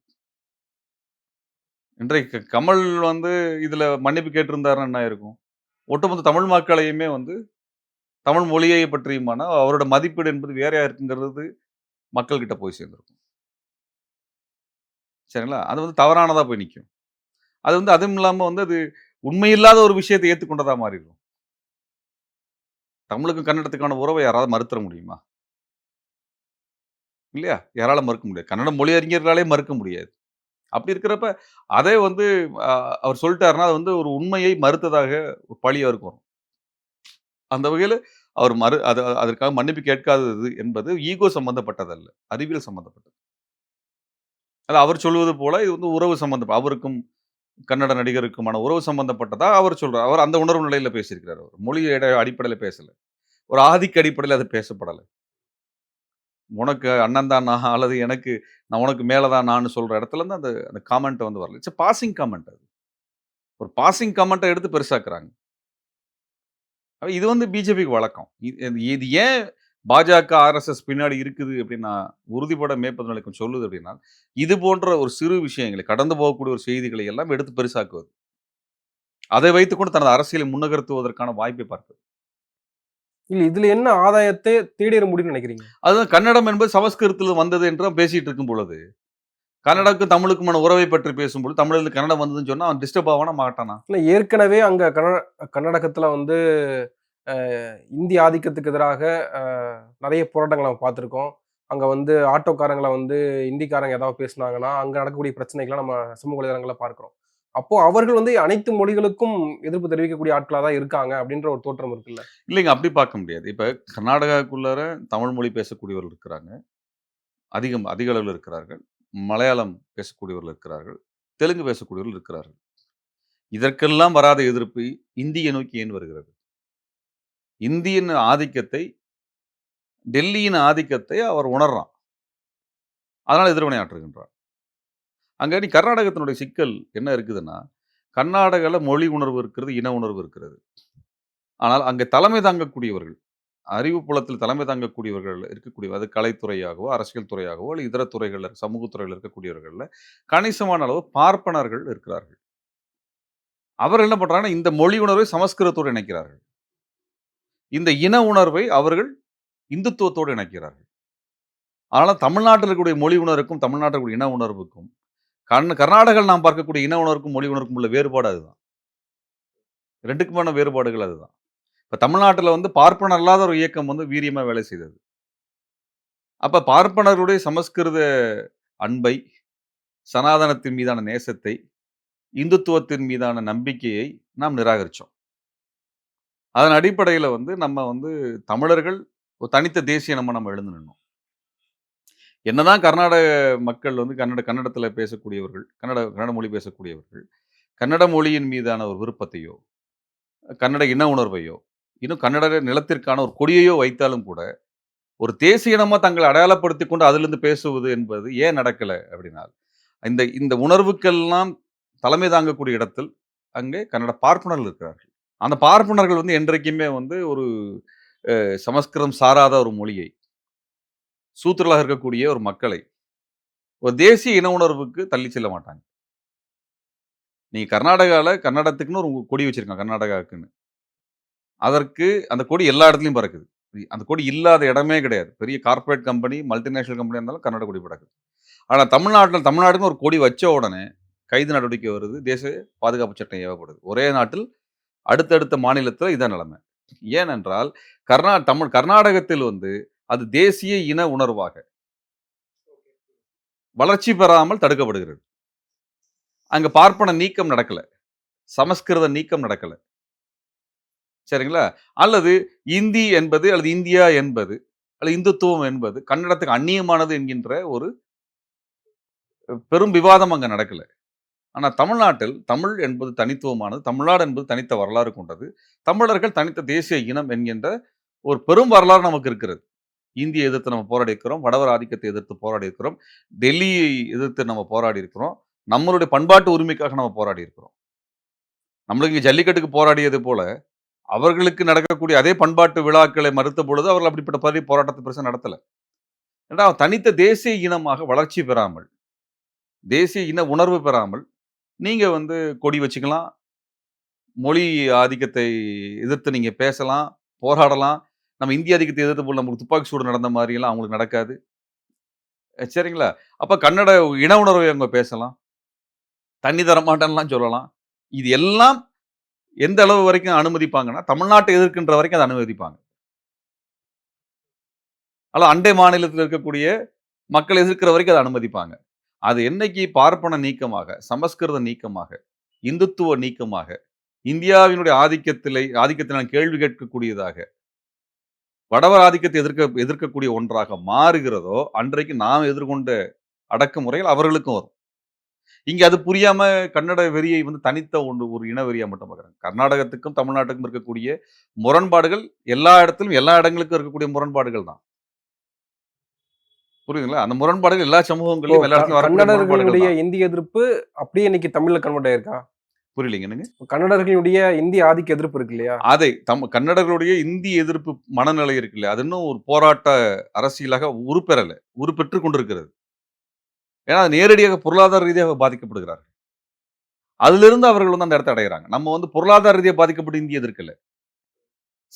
இன்றைக்கு கமல் வந்து இதுல மன்னிப்பு கேட்டிருந்தாருன்னு என்ன ஆயிருக்கும்? ஒட்டுமொத்த தமிழ் மக்களையுமே வந்து தமிழ் மொழியை பற்றியுமான அவரோட மதிப்பீடு என்பது வேறையா இருக்குங்கிறது மக்கள் கிட்ட போய் சேர்ந்திருக்கும். சரிங்களா? அது வந்து தவறானதா போய் நிற்கும் அது வந்து அதுவும் இல்லாம வந்து அது உண்மையில்லாத ஒரு விஷயத்தை ஏற்றுக்கொண்டதாக மாறிடும் தமிழுக்கும் கன்னடத்துக்கான உறவை யாராவது மறுத்துற முடியுமா? இல்லையா? யாரால மறுக்க முடியாது. கன்னட மொழி அறிஞர்களாலே மறுக்க முடியாது. அப்படி இருக்கிறப்ப அதே வந்து அவர் சொல்லிட்டாருன்னா, அது வந்து ஒரு உண்மையை மறுத்ததாக ஒரு பழியாக இருக்கும் அந்த வகையில அவர் மறு அது அதற்காக மன்னிப்பு கேட்காதது என்பது ஈகோ சம்பந்தப்பட்டதல்ல. அறிவியல் சம்பந்தப்பட்டது. அது அவர் சொல்வது போல இது வந்து உறவு சம்பந்தம் அவருக்கும் கன்னட நடிகருக்குமான உறவு சம்பந்தப்பட்டதா அவர் சொல்றார். அவர் அந்த உணர்வு நிலையில பேசியிருக்கிறார் அவர். மொழி அடிப்படையில் அடிப்படையில ஒரு ஆதிக்க அடிப்படையில அது பேசப்படலை உனக்கு அண்ணன் தான் நான் அல்லது எனக்கு நான் உனக்கு மேலே தான் நான் சொல்ற இடத்துல இருந்து அந்த அந்த காமெண்ட்டை வந்து வரல. இட்ஸ் பாசிங் காமெண்ட் அது. ஒரு பாசிங் கமெண்ட்டை எடுத்து பெருசாக்குறாங்க. இது வந்து பிஜேபிக்கு வழக்கம். இது இது ஏன் பாஜக, ஆர்எஸ்எஸ் பின்னாடி இருக்குது அப்படின்னு நான் உறுதிப்பட மே 14 சொல்லுது அப்படின்னா, இது போன்ற ஒரு சிறு விஷயங்களை, கடந்து போகக்கூடிய ஒரு செய்திகளை எல்லாம் எடுத்து பெருசாக்குவது. அதை வைத்துக்கொண்டு தனது அரசியலை முன்னகர்த்துவதற்கான வாய்ப்பை பார்க்குது இல்ல இதுல என்ன ஆதாயத்தை தேடிற முடியும்னு நினைக்கிறீங்க? அதுதான் கன்னடம் என்பது சமஸ்கிருதத்தில் வந்தது என்று பேசிட்டு இருக்கும் பொழுது, கன்னடக்கும் தமிழுக்குமான உறவை பற்றி பேசும்பொழுது, தமிழில் கன்னடம் வந்ததுன்னு சொன்னா அவன் டிஸ்டர்ப் ஆவானா மாட்டானா? இல்ல ஏற்கனவே அங்க கர்நா கர்நாடகத்துல வந்து அ இந்தி ஆதிக்கத்துக்கு எதிராக நெறைய போராட்டங்கள நம்ம பார்த்திருக்கோம். அங்க வந்து ஆட்டோக்காரங்கள வந்து இந்திக்காரங்க ஏதாவது பேசுனாங்கன்னா, அங்க நடக்கக்கூடிய பிரச்சனைகள நம்ம சமூக வலைதளங்கள்ல பார்க்கிறோம். அப்போ அவர்கள் வந்து அனைத்து மொழிகளுக்கும் எதிர்ப்பு தெரிவிக்கக்கூடிய ஆட்களாக தான் இருக்காங்க அப்படின்ற ஒரு தோற்றம் இருக்குல்ல. இல்லைங்க அப்படி பார்க்க முடியாது. இப்ப கர்நாடகாக்குள்ளார தமிழ் மொழி பேசக்கூடியவர்கள் இருக்கிறாங்க. அதிகம் அதிக அளவில் இருக்கிறார்கள். மலையாளம் பேசக்கூடியவர்கள் இருக்கிறார்கள். தெலுங்கு பேசக்கூடியவர்கள் இருக்கிறார்கள். இதற்கெல்லாம் வராத எதிர்ப்பு இந்தியை நோக்கி ஏன் வருகிறது? இந்தியின் ஆதிக்கத்தை டெல்லியின் ஆதிக்கத்தை அவர் உணர்றான். அதனால் எதிர்வினை ஆற்றுகின்றார். அங்க நீ கர்நாடகத்தினுடைய சிக்கல் என்ன இருக்குதுன்னா, கர்நாடகால மொழி உணர்வு இருக்கிறது, இன உணர்வு இருக்கிறது. ஆனால் அங்க தலைமை தாங்கக்கூடியவர்கள், அறிவு புலத்தில் தலைமை தாங்கக்கூடியவர்கள் இருக்கக்கூடிய அது கலைத்துறையாகவோ, அரசியல் துறையாகவோ, அல்லது இதர துறைகளில் சமூகத்துறையில் இருக்கக்கூடியவர்களில் இருக்கக்கூடியவர்கள்ல கணிசமான அளவு பார்ப்பனர்கள் இருக்கிறார்கள். அவர்கள் என்ன பண்ணுறாங்கன்னா இந்த மொழி உணர்வை சமஸ்கிருதத்தோடு இணைக்கிறார்கள். இந்த இன உணர்வை அவர்கள் இந்துத்துவத்தோடு இணைக்கிறார்கள். ஆனால் தமிழ்நாட்டில் இருக்கக்கூடிய மொழி உணர்வுக்கும், தமிழ்நாட்டில் இன உணர்வுக்கும், கண் கர்நாடகாவில் நாம் பார்க்கக்கூடிய இன உணர்வுக்கும், மொழி உணர்வுக்கும் உள்ள வேறுபாடு அதுதான். ரெண்டுக்குமான வேறுபாடுகள் அதுதான். இப்போ தமிழ்நாட்டில் வந்து பார்ப்பனர் இல்லாத ஒரு இயக்கம் வந்து வீரியமாக வேலை செய்தது. அப்போ பார்ப்பனர்களுடைய சமஸ்கிருத அன்பை, சனாதனத்தின் மீதான நேசத்தை, இந்துத்துவத்தின் மீதான நம்பிக்கையை நாம் நிராகரித்தோம் அதன் அடிப்படையில் வந்து நம்ம வந்து தமிழர்கள் ஒரு தனித்த தேசிய நம்ம நம்ம எழுந்து நின்னோம். என்னதான் கர்நாடக மக்கள் வந்து கன்னட கன்னடத்தில் பேசக்கூடியவர்கள், கன்னட கன்னட மொழி பேசக்கூடியவர்கள், கன்னட மொழியின் மீதான ஒரு விருப்பத்தையோ, கன்னட இன உணர்வையோ, இன்னும் கன்னட நிலத்திற்கான ஒரு கொடியையோ வைத்தாலும் கூட, ஒரு தேசிய இனமாக தங்களை அடையாளப்படுத்தி கொண்டு அதிலிருந்து பேசுவது என்பது ஏன் நடக்கலை அப்படின்னால் இந்த இந்த உணர்வுக்கெல்லாம் தலைமை தாங்கக்கூடிய இடத்தில் அங்கே கன்னட பார்ப்பனர்கள் இருக்கிறார்கள். அந்த பார்ப்பனர்கள் வந்து என்றைக்குமே வந்து ஒரு சமஸ்கிருதம் சாராத ஒரு மொழியை, சூத்திரலாக இருக்கக்கூடிய ஒரு மக்களை, ஒரு தேசிய இன உணர்வுக்கு தள்ளி செல்ல மாட்டாங்க. நீங்கள் கர்நாடகாவில் கர்நாடகத்துக்குன்னு ஒரு கொடி வச்சுருக்காங்க கர்நாடகாவுக்குன்னு. அதற்கு அந்த கொடி எல்லா இடத்துலையும் பறக்குது. அந்த கொடி இல்லாத இடமே கிடையாது. பெரிய கார்ப்பரேட் கம்பெனி, மல்டிநேஷனல் கம்பெனி இருந்தாலும் கர்நாடக கொடி பறக்குது. ஆனால் தமிழ்நாட்டில் தமிழ்நாடுன்னு ஒரு கொடி வச்ச உடனே கைது நடவடிக்கை வருது. தேசிய பாதுகாப்பு சட்டம் ஏவப்படுது. ஒரே நாட்டில் அடுத்தடுத்த மாநிலத்தில் இதான் நிலைமை. ஏனென்றால் கர்நா தமிழ் கர்நாடகத்தில் வந்து அது தேசிய இன உணர்வாக வளர்ச்சி பெறாமல் தடுக்கப்படுகிறது. அங்க பார்ப்பன நீக்கம் நடக்கல. சமஸ்கிருத நீக்கம் நடக்கல. சரிங்களா? அல்லது இந்தி என்பது அல்லது இந்தியா என்பது அல்லது இந்துத்துவம் என்பது கன்னடத்துக்கு அந்நியமானது என்கின்ற ஒரு பெரும் விவாதம் அங்கே நடக்கல. ஆனால் தமிழ்நாட்டில் தமிழ் என்பது தனித்துவமானது. தமிழ்நாடு என்பது தனித்த வரலாறு கொண்டது. தமிழர்கள் தனித்த தேசிய இனம் என்கின்ற ஒரு பெரும் வரலாறு நமக்கு இருக்கிறது. இந்திய எதிர்த்து நம்ம போராடி இருக்கிறோம். வடவர் ஆதிக்கத்தை எதிர்த்து போராடி இருக்கிறோம். டெல்லியை எதிர்த்து நம்ம போராடி இருக்கிறோம். நம்மளுடைய பண்பாட்டு உரிமைக்காக நம்ம போராடி இருக்கிறோம். நம்மளுக்கு இங்க ஜல்லிக்கட்டுக்கு போராடியது போல, அவர்களுக்கு நடக்கக்கூடிய அதே பண்பாட்டு விழாக்களை மறுத்த பொழுது அவர்கள் அப்படிப்பட்ட பதவி போராட்டத்தை பெருசாக நடத்தல. ஏன்னா தனித்த தேசிய இனமாக வளர்ச்சி பெறாமல், தேசிய இன உணர்வு பெறாமல், நீங்க வந்து கொடி வச்சுக்கலாம். மொழி ஆதிக்கத்தை எதிர்த்து நீங்க பேசலாம், போராடலாம். நம்ம இந்திய ஆதிக்கத்தை எதிர்த்து போல நமக்கு துப்பாக்கி சூடு நடந்த மாதிரியெல்லாம் அவங்களுக்கு நடக்காது. சரிங்களா? அப்போ கன்னட இன உணர்வை அவங்க பேசலாம். தண்ணி தர மாட்டேன்லாம் சொல்லலாம். இது எல்லாம் எந்த அளவு வரைக்கும் அனுமதிப்பாங்கன்னா, தமிழ்நாட்டை எதிர்க்கின்ற வரைக்கும் அதை அனுமதிப்பாங்க. அல்ல அண்டை மாநிலத்தில் இருக்கக்கூடிய மக்கள் எதிர்க்கிற வரைக்கும் அதை அனுமதிப்பாங்க. அது என்னைக்கு பார்ப்பன நீக்கமாக சமஸ்கிருத நீக்கமாக இந்துத்துவ நீக்கமாக இந்தியாவினுடைய ஆதிக்கத்திலே ஆதிக்கத்தினால் கேள்வி கேட்கக்கூடியதாக வடவர் ஆதிக்கத்தை எதிர்க்க எதிர்க்கக்கூடிய ஒன்றாக மாறுகிறதோ அன்றைக்கு நாம் எதிர்கொண்ட அடக்குமுறைகள் அவர்களுக்கும் வரும். இங்க அது புரியாம கன்னட வெறியை வந்து தனித்த ஒன்று ஒரு இன வெறியா மட்டும் பார்க்குறாங்க கர்நாடகத்துக்கும் தமிழ்நாட்டுக்கும் இருக்கக்கூடிய முரண்பாடுகள் எல்லா இடத்திலும் எல்லா இடங்களுக்கும் இருக்கக்கூடிய முரண்பாடுகள் தான். புரியுதுங்களா? அந்த முரண்பாடுகள் எல்லா சமூகங்களிலும் எல்லா இடத்துலயும். இந்திய எதிர்ப்பு அப்படியே இன்னைக்கு தமிழ்ல கன்வெர்ட் ஆயிருக்கா? புரியலைங்க என்னங்க? கன்னடர்களுடைய இந்திய ஆதிக்க எதிர்ப்பு இருக்கு இல்லையா? அதை தம் கன்னடர்களுடைய இந்தி எதிர்ப்பு மனநிலை இருக்குல்ல அது இன்னும் ஒரு போராட்ட அரசியலாக உருப்பெறல உருப்பெற்று கொண்டிருக்கிறது. ஏன்னா அது நேரடியாக பொருளாதார ரீதியாக பாதிக்கப்படுகிறார் அதிலிருந்து அவர்கள் வந்து அந்த இடத்தை அடைகிறாங்க நம்ம வந்து பொருளாதார ரீதியாக பாதிக்கப்பட்ட இந்திய எதிர்க்கல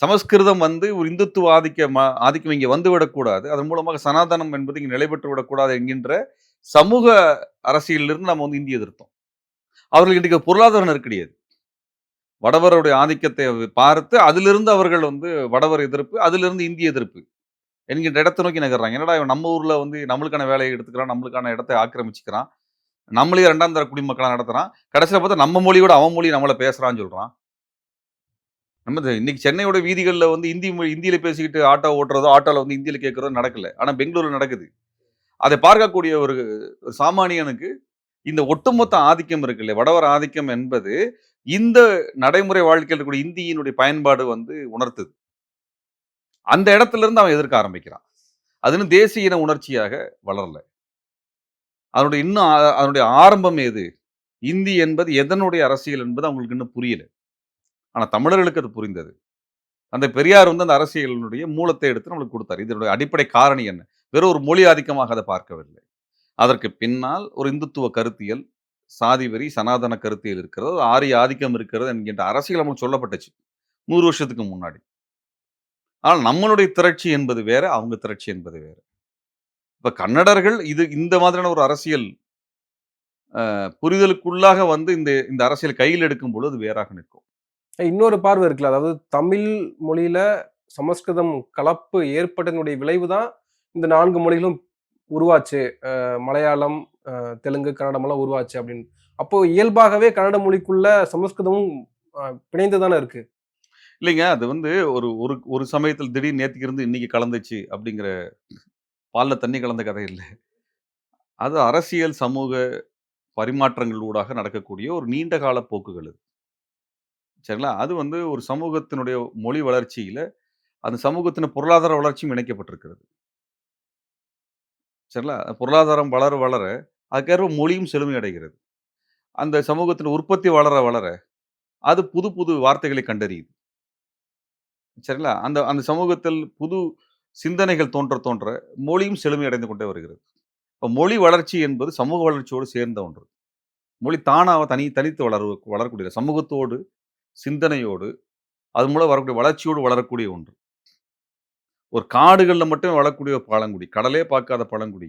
சமஸ்கிருதம் வந்து ஒரு இந்துத்துவ ஆதிக்க ஆதிக்கம் இங்கே வந்து விடக்கூடாது. அதன் மூலமாக சனாதனம் என்பது இங்கே நிலை பெற்று விடக்கூடாது என்கின்ற சமூக அரசியலிலிருந்து நம்ம வந்து இந்திய எதிர்த்தோம். அவர்கள் இன்றைக்கு பொருளாதார நெருக்கடியது வடவருடைய ஆதிக்கத்தை பார்த்து அதிலிருந்து அவர்கள் வந்து வடவர் எதிர்ப்பு அதிலிருந்து இந்திய எதிர்ப்பு என்கின்ற இடத்தை நோக்கி நகர்றாங்க. என்னடா இவன் நம்ம ஊரில் வந்து நம்மளுக்கான வேலையை எடுத்துக்கிறான் நம்மளுக்கான இடத்தை ஆக்கிரமிச்சுக்கிறான் நம்மளே இரண்டாம் தர குடிமக்களாக நடத்துறான். கடைசியில் பார்த்தா நம்ம மொழியோட அவன் மொழி நம்மளை பேசுகிறான்னு சொல்கிறான் நம்ம இன்னைக்கு சென்னையோட வீதிகளில் வந்து இந்தி மொழி இந்தியில் பேசிக்கிட்டு ஆட்டோ ஓட்டுறதோ ஆட்டோவில் வந்து இந்தியில் கேட்கறதோ நடக்கல. ஆனால் பெங்களூரில் நடக்குது. அதை பார்க்கக்கூடிய ஒரு சாமானியனுக்கு இந்த ஒட்டுமொத்த ஆதிக்கம் இருக்கு இல்லையா வடவர் ஆதிக்கம் என்பது இந்த நடைமுறை வாழ்க்கையில் இருக்கக்கூடிய இந்தியினுடைய பயன்பாடு வந்து உணர்த்துது. அந்த இடத்துல இருந்து அவன் எதிர்க்க ஆரம்பிக்கிறான். அது தேசிய இன உணர்ச்சியாக வளரல. அதனுடைய இன்னும் அதனுடைய ஆரம்பம் எது? இந்தி என்பது எதனுடைய அரசியல் என்பது அவங்களுக்கு இன்னும் புரியல. ஆனா தமிழர்களுக்கு அது புரிந்தது. அந்த பெரியார் வந்து அந்த அரசியலினுடைய மூலத்தை எடுத்து நம்மளுக்கு கொடுத்தாரு. இதனுடைய அடிப்படை காரணி என்ன? வெறும் ஒரு மொழி ஆதிக்கமாக அதை பார்க்கவில்லை. அதற்கு பின்னால் ஒரு இந்துத்துவ கருத்தியல் சாதி சனாதன கருத்தியல் இருக்கிறது. ஆரி ஆரிய ஆதிக்கம் இருக்கிறது என்கின்ற அரசியல் நமக்கு சொல்லப்பட்டுச்சு நூறு வருஷத்துக்கு முன்னாடி. ஆனால் நம்மளுடைய திரட்சி என்பது வேற அவங்க திரட்சி என்பது வேற. இப்ப கன்னடர்கள் இது இந்த மாதிரியான ஒரு அரசியல் புரிதலுக்குள்ளாக வந்து இந்த இந்த அரசியல் கையில் எடுக்கும் பொழுது வேறாக நிற்கும். இன்னொரு பார்வை இருக்குல்ல. அதாவது தமிழ் மொழியில சமஸ்கிருதம் கலப்பு ஏற்பட்டதனுடைய விளைவு தான் இந்த நான்கு மொழிகளும் உருவாச்சு. மலையாளம் தெலுங்கு கன்னடம் எல்லாம் உருவாச்சு அப்படின்னு. அப்போ இயல்பாகவே கன்னட மொழிக்குள்ள சமஸ்கிருதமும் பிணைந்து தானே இருக்கு? இல்லைங்க. அது வந்து ஒரு ஒரு ஒரு சமயத்தில் திடீர் நேற்றுக்கு இருந்து இன்னைக்கு கலந்துச்சு அப்படிங்கிற பாலில் தண்ணி கலந்த கதை இல்லை. அது அரசியல் சமூக பரிமாற்றங்களூடாக நடக்கக்கூடிய ஒரு நீண்ட கால போக்குகள் சரிங்களா? அது வந்து ஒரு சமூகத்தினுடைய மொழி வளர்ச்சியில் அந்த சமூகத்தின் பொருளாதார வளர்ச்சியும் இணைக்கப்பட்டிருக்கிறது. சரிங்களா? பொருளாதாரம் வளர வளர அதுக்கேற்ப மொழியும் செழுமை அடைகிறது. அந்த சமூகத்தின் உற்பத்தி வளர வளர அது புது புது வார்த்தைகளை கண்டறியுது. சரிங்களா? அந்த அந்த சமூகத்தில் புது சிந்தனைகள் தோன்ற தோன்ற மொழியும் செழுமை அடைந்து கொண்டே வருகிறது. இப்போ மொழி வளர்ச்சி என்பது சமூக வளர்ச்சியோடு சேர்ந்த ஒன்று. மொழி தானாக தனி தனித்து வளர வளரக்கூடிய சமூகத்தோடு சிந்தனையோடு அது மூலம் வரக்கூடிய வளர்ச்சியோடு வளரக்கூடிய ஒன்று. ஒரு காடுகளில் மட்டும் வளரக்கூடிய ஒரு பழங்குடி கடலே பார்க்காத பழங்குடி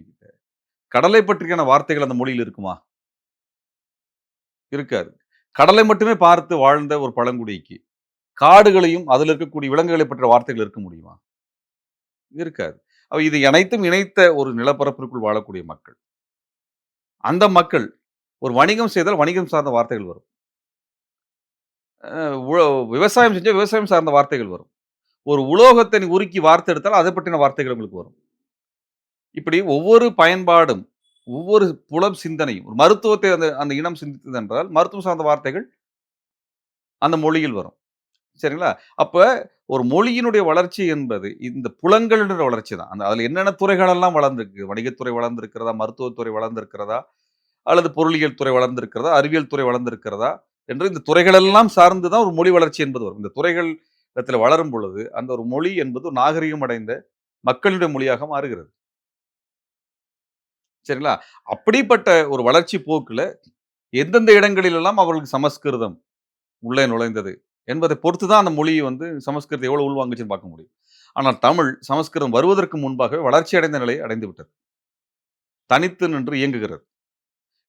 கடலை பற்றியான வார்த்தைகள் அந்த மொழியில் இருக்குமா? இருக்காது. கடலை மட்டுமே பார்த்து வாழ்ந்த ஒரு பழங்குடிக்கு காடுகளையும் அதில் இருக்கக்கூடிய விலங்குகளை பற்றிய வார்த்தைகள் இருக்க முடியுமா? இருக்காது. அவ இது அனைத்தும் இணைத்த ஒரு நிலப்பரப்பிற்குள் வாழக்கூடிய மக்கள். அந்த மக்கள் ஒரு வணிகம் செய்தால் வணிகம் சார்ந்த வார்த்தைகள் வரும். விவசாயம் செஞ்சால் விவசாயம் சார்ந்த வார்த்தைகள் வரும். ஒரு உலோகத்தை உருக்கி வார்த்தை எடுத்தால் அதை பற்றின வார்த்தைகள் உங்களுக்கு வரும். இப்படி ஒவ்வொரு பயன்பாடும் ஒவ்வொரு புலம் சிந்தனையும் ஒரு மருத்துவத்தை அந்த அந்த இனம் சிந்தித்தது என்றால் மருத்துவம் சார்ந்த வார்த்தைகள் அந்த மொழியில் வரும். சரிங்களா? அப்ப ஒரு மொழியினுடைய வளர்ச்சி என்பது இந்த புலங்களுடைய வளர்ச்சி தான். அந்த அதுல என்னென்ன துறைகளெல்லாம் வளர்ந்துருக்கு? வணிகத்துறை வளர்ந்துருக்கிறதா? மருத்துவத்துறை வளர்ந்துருக்கிறதா? அல்லது பொருளியல் துறை வளர்ந்துருக்கிறதா? அறிவியல் துறை வளர்ந்துருக்கிறதா? என்று இந்த துறைகளெல்லாம் சார்ந்து தான் ஒரு மொழி வளர்ச்சி என்பது வரும். இந்த துறைகள் இடத்துல வளரும் பொழுது அந்த ஒரு மொழி என்பது ஒரு நாகரிகம் அடைந்த மக்களுடைய மொழியாக மாறுகிறது. சரிங்களா? அப்படிப்பட்ட ஒரு வளர்ச்சி போக்குல எந்தெந்த இடங்களிலெல்லாம் அவர்களுக்கு சமஸ்கிருதம் உள்ளே நுழைந்தது என்பதை பொறுத்து தான் அந்த மொழியை வந்து சமஸ்கிருதம் எவ்வளவு உள்வாங்குச்சுன்னு பார்க்க முடியும். ஆனால் தமிழ் சமஸ்கிருதம் வருவதற்கு முன்பாகவே வளர்ச்சி அடைந்த நிலையை அடைந்து விட்டது. தனித்து நின்று இயங்குகிறது.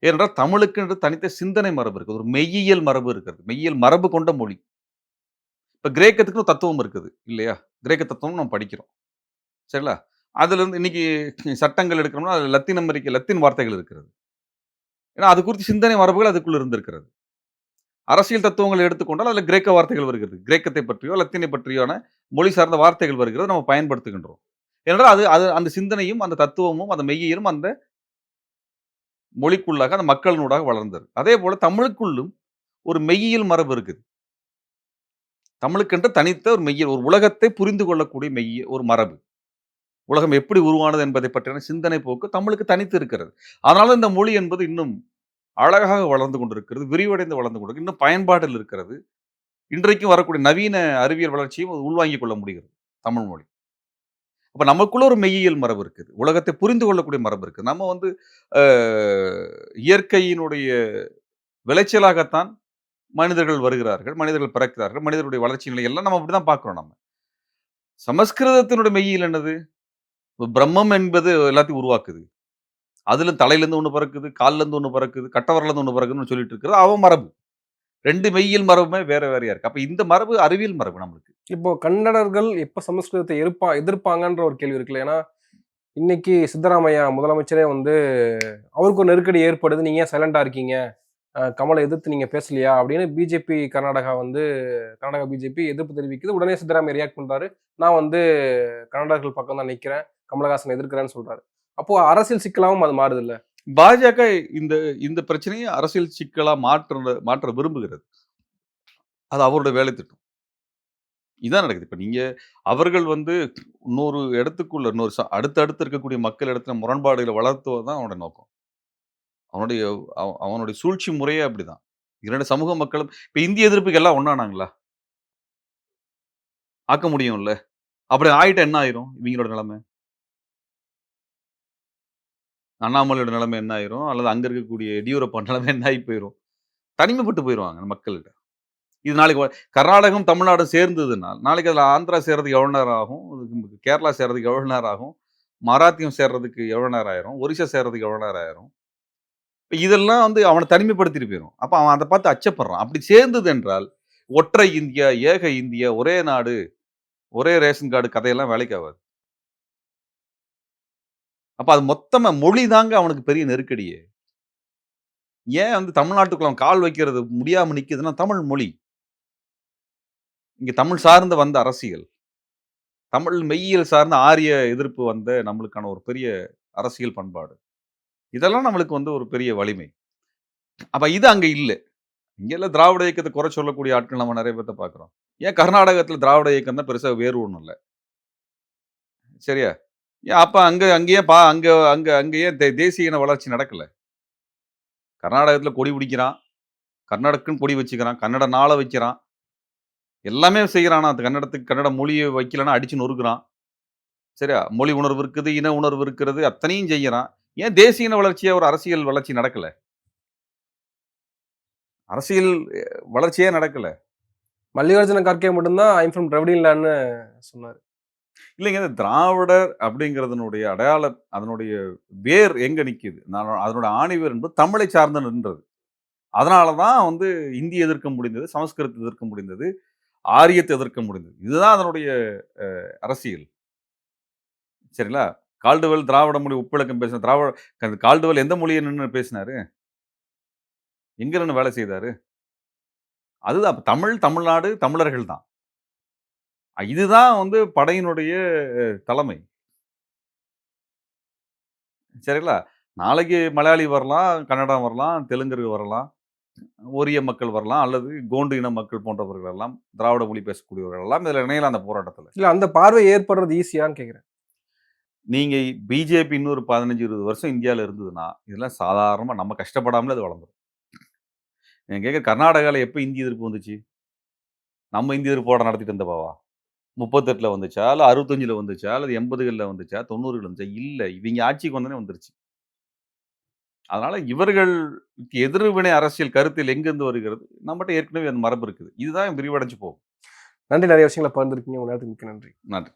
ஏனென்றால் தமிழுக்கு என்று தனித்த சிந்தனை மரபு இருக்குது. ஒரு மெய்யியல் மரபு இருக்கிறது. மெய்யியல் மரபு கொண்ட மொழி. இப்போ கிரேக்கத்துக்குன்னு தத்துவம் இருக்குது இல்லையா? கிரேக்க தத்துவம் நம்ம படிக்கிறோம். சரிங்களா? அதுல இருந்து இன்னைக்கு சட்டங்கள் எடுக்கிறோம்னா அது லத்தீன் அமெரிக்க லத்தீன் வார்த்தைகள் இருக்கிறது. ஏன்னா அது குறித்து சிந்தனை மரபுகள் அதுக்குள்ளே இருந்திருக்கிறது. அரசியல் தத்துவங்களை எடுத்துக்கொண்டால் அதில் கிரேக்க வார்த்தைகள் வருகிறது. கிரேக்கத்தை பற்றியோ லத்தீனை பற்றியான மொழி சார்ந்த வார்த்தைகள் வருகிறது நம்ம பயன்படுத்துகின்றோம். ஏனென்றால் அது அது அந்த சிந்தனையும் அந்த தத்துவமும் அந்த மெய்யையும் அந்த மொழிக்குள்ளாக அந்த மக்களினூடாக வளர்ந்தது. அதே போல தமிழுக்குள்ளும் ஒரு மெய்யியல் மரபு இருக்குது. தமிழுக்கென்று தனித்த ஒரு மெய்யல் ஒரு உலகத்தை புரிந்து கொள்ளக்கூடிய மெய்ய ஒரு மரபு. உலகம் எப்படி உருவானது என்பதை பற்றியான சிந்தனை போக்கு தமிழுக்கு தனித்து இருக்கிறது. அதனால இந்த மொழி என்பது இன்னும் அழகாக வளர்ந்து கொண்டிருக்கிறது விரிவடைந்து வளர்ந்து கொண்டு இன்னும் பயன்பாட்டில் இருக்கிறது. இன்றைக்கும் வரக்கூடிய நவீன அறிவியல் வளர்ச்சியும் அது உள்வாங்கிக் கொள்ள முடிகிறது தமிழ் மொழி. அப்போ நமக்குள்ள ஒரு மெய்யியல் மரபு இருக்குது உலகத்தை புரிந்து கொள்ளக்கூடிய மரபு இருக்குது. நம்ம வந்து இயற்கையினுடைய விளைச்சலாகத்தான் மனிதர்கள் வருகிறார்கள் மனிதர்கள் பிறக்கிறார்கள் மனிதருடைய வளர்ச்சி நிலை எல்லாம் நம்ம அப்படிதான் பார்க்குறோம் நம்ம சமஸ்கிருதத்தினுடைய மெய்யில் என்னது? பிரம்மம் என்பது எல்லாத்தையும் உருவாக்குது. அதுல தலையிலேருந்து ஒன்று பறக்குது கால்ல இருந்து ஒன்று பறக்குது கட்டவரிலேருந்து ஒன்று பறக்குதுன்னு சொல்லிட்டு இருக்கிறது அவன் மரபு. ரெண்டு மெய்யியல் மரபுமே வேற வேறையா இருக்கு. அப்ப இந்த மரபு அறிவியல் மரபு நம்மளுக்கு. இப்போ கன்னடர்கள் எப்ப சமஸ்கிருதத்தை எதிர்ப்பா எதிர்ப்பாங்கன்ற ஒரு கேள்வி இருக்குல்ல. ஏன்னா இன்னைக்கு சித்தராமையா முதலமைச்சரே வந்து அவருக்கு ஒரு நெருக்கடி ஏற்படுது. நீங்க ஏன் சைலண்டா இருக்கீங்க? கமலை எதிர்த்து நீங்கள் பேசலையா? அப்படின்னு பிஜேபி கர்நாடகா வந்து கர்நாடகா பிஜேபி எதிர்ப்பு தெரிவிக்குது. உடனே சித்தராமையா ரியாக்ட் பண்ணுறாரு நான் வந்து கர்நாடகர்கள் பக்கம் தான் நிற்கிறேன் கமலஹாசன் எதிர்க்கிறேன்னு சொல்கிறாரு அப்போது அரசியல் சிக்கலாகவும் அது மாறுது பாஜக இந்த இந்த பிரச்சனையை அரசியல் சிக்கலாக மாற்ற மாற்ற விரும்புகிறது. அது அவருடைய வேலை திட்டம். இதான் நடக்குது. இப்போ நீங்கள் அவர்கள் வந்து இன்னொரு இடத்துக்குள்ள இன்னொரு அடுத்தடுத்து இருக்கக்கூடிய மக்கள் இடத்துல முரண்பாடுகளை வளர்த்துவது தான் அவனோட நோக்கம். அவனுடைய அவனுடைய சூழ்ச்சி முறையே அப்படிதான். இரண்டு சமூக மக்களும் இப்போ இந்திய எதிர்ப்புக்கு எல்லாம் ஒன்றானாங்களா ஆக்க முடியும்ல. அப்படி ஆயிட்டா என்ன ஆயிரும் இவங்களோட நிலைமை? அண்ணாமலையோட நிலைமை என்ன ஆயிரும்? அல்லது அங்க இருக்கக்கூடிய எடியூரப்பா நிலைமை என்ன ஆகி போயிடும் தனிமைப்பட்டு போயிடுவாங்க மக்கள்கிட்ட. இது நாளைக்கு கர்நாடகம் தமிழ்நாடும் சேர்ந்ததுன்னா நாளைக்கு அதில் ஆந்திரா சேர்றதுக்கு எவ்வளோ நேரம் ஆகும்? கேரளா சேர்றதுக்கு எவ்வளோ நேரம் ஆகும்? மராத்தியம் சேர்றதுக்கு எவ்வளோ நேரம் ஆயிரும்? ஒரிசா சேர்றதுக்கு எவ்வளோ நேரம் ஆயிரும்? இதெல்லாம் வந்து அவனை தனிமைப்படுத்திட்டு போயிடும் அப்போ அவன் அதை பார்த்து அச்சப்படுறான். அப்படி சேர்ந்தது என்றால் ஒற்றை இந்தியா ஏக இந்தியா ஒரே நாடு ஒரே ரேஷன் கார்டு கதையெல்லாம் வேலைக்கு ஆகாது. அப்ப அது மொத்தமா மொழி தாங்க அவனுக்கு பெரிய நெருக்கடியே. ஏன் வந்து தமிழ்நாட்டுக்குள்ள அவன் கால் வைக்கிறது முடியாமல் நிக்குதுன்னா தமிழ் மொழி. இங்க தமிழ் சார்ந்து வந்த அரசியல். தமிழ் மெய்யியல் சார்ந்த ஆரிய எதிர்ப்பு வந்த நம்மளுக்கான ஒரு பெரிய அரசியல் பண்பாடு. இதெல்லாம் நம்மளுக்கு வந்து ஒரு பெரிய வலிமை. அப்ப இது அங்க இல்ல. இங்கெல்லாம் திராவிட இயக்கத்தை குறை சொல்லக்கூடிய ஆட்கள் நம்ம நிறைய பேர்த்த பாக்குறோம். ஏன் கர்நாடகத்துல திராவிட இயக்கம் தான் பெருசாக வேறு ஒன்றும் இல்ல. சரியா? ஏன் அப்ப அங்க அங்கேயே பா அங்க அங்க அங்கேயே தே- தேசிய இன வளர்ச்சி நடக்கல. கர்நாடகத்துல கொடி பிடிக்கிறான். கர்நாடகன்னு கொடி வச்சுக்கிறான். கன்னட நாளை வைக்கிறான். எல்லாமே செய்கிறான் அது கன்னடத்துக்கு கன்னட மொழியை வைக்கலன்னா அடிச்சு நொறுக்குறான். சரியா? மொழி உணர்வு இருக்குது இன உணர்வு இருக்கிறது அத்தனையும் செய்கிறான் ஏன் தேசிய இன வளர்ச்சியா ஒரு அரசியல் வளர்ச்சி நடக்கல? அரசியல் வளர்ச்சியே நடக்கல. மல்லிகார்ஜுன கார்கே மட்டும்தான் ஐம் ஃப்ரம் டிரவிடின்லான்னு சொன்னார். இல்லைங்க இந்த திராவிடர் அப்படிங்கிறதனுடைய அடையாளம் அதனுடைய வேர் எங்க நிக்குது? நான் அதனுடைய ஆணிவேர் என்பது தமிழை சார்ந்து நின்றது. அதனால தான் வந்து இந்தி எதிர்க்க முடிந்தது சமஸ்கிருதத்தை எதிர்க்க முடிந்தது ஆரியத்தை எதிர்க்க முடிந்தது. இதுதான் அதனுடைய அரசியல். சரிங்களா? கால்டுவெல் திராவிட மொழி உப்பிழக்கம் பேசின திராவிட கால்டுவெல் எந்த மொழியை நின்று பேசினாரு? எங்க நின்று வேலை செய்தாரு? அதுதான் தமிழ் தமிழ்நாடு தமிழர்கள் தான். இதுதான் வந்து படையினுடைய தலைமை. சரிங்களா? நாளைக்கு மலையாளி வரலாம் கன்னடம் வரலாம் தெலுங்கர் வரலாம் ஒரிய மக்கள் வரலாம் அல்லது கோண்டு இன மக்கள் போன்றவர்கள் எல்லாம் திராவிட மொழி பேசக்கூடியவர்கள் எல்லாம் இதில் இணையலாம் அந்த போராட்டத்தில். இல்லை அந்த பார்வை ஏற்படுறது ஈஸியான்னு கேட்குறேன் நீங்க பிஜேபி இன்னொரு பதினஞ்சு இருபது வருஷம் இந்தியாவில் இருந்ததுன்னா இதெல்லாம் சாதாரணமா நம்ம கஷ்டப்படாமலே அது வளர்ந்துடும் என் கேட்க கர்நாடகாவில் எப்போ இந்திய எதிர்ப்பு வந்துச்சு? நம்ம இந்திய எதிர்ப்பு போராட்டம் நடத்திட்டு இருந்தப்பாவா முப்பத்தெட்டில் வந்துச்சா? இல்லை அறுபத்தஞ்சில் வந்துச்சா? அல்லது எண்பதுகளில் வந்துச்சா? தொண்ணூறுகள் வந்துச்சா? இல்லை. இவங்க ஆட்சிக்கு வந்தோடனே வந்துருச்சு. அதனால இவர்களுக்கு எதிர்வினை அரசியல் கருத்தில் எங்கிருந்து வருகிறது? நம்மகிட்ட ஏற்கனவே அந்த மரபு இருக்குது. இதுதான் விரிவடைஞ்சு போகும். நன்றி. நிறைய விஷயங்களை பகிர்ந்துருக்கீங்க. உங்க நேரத்துக்கு மிக்க நன்றி. நன்றி.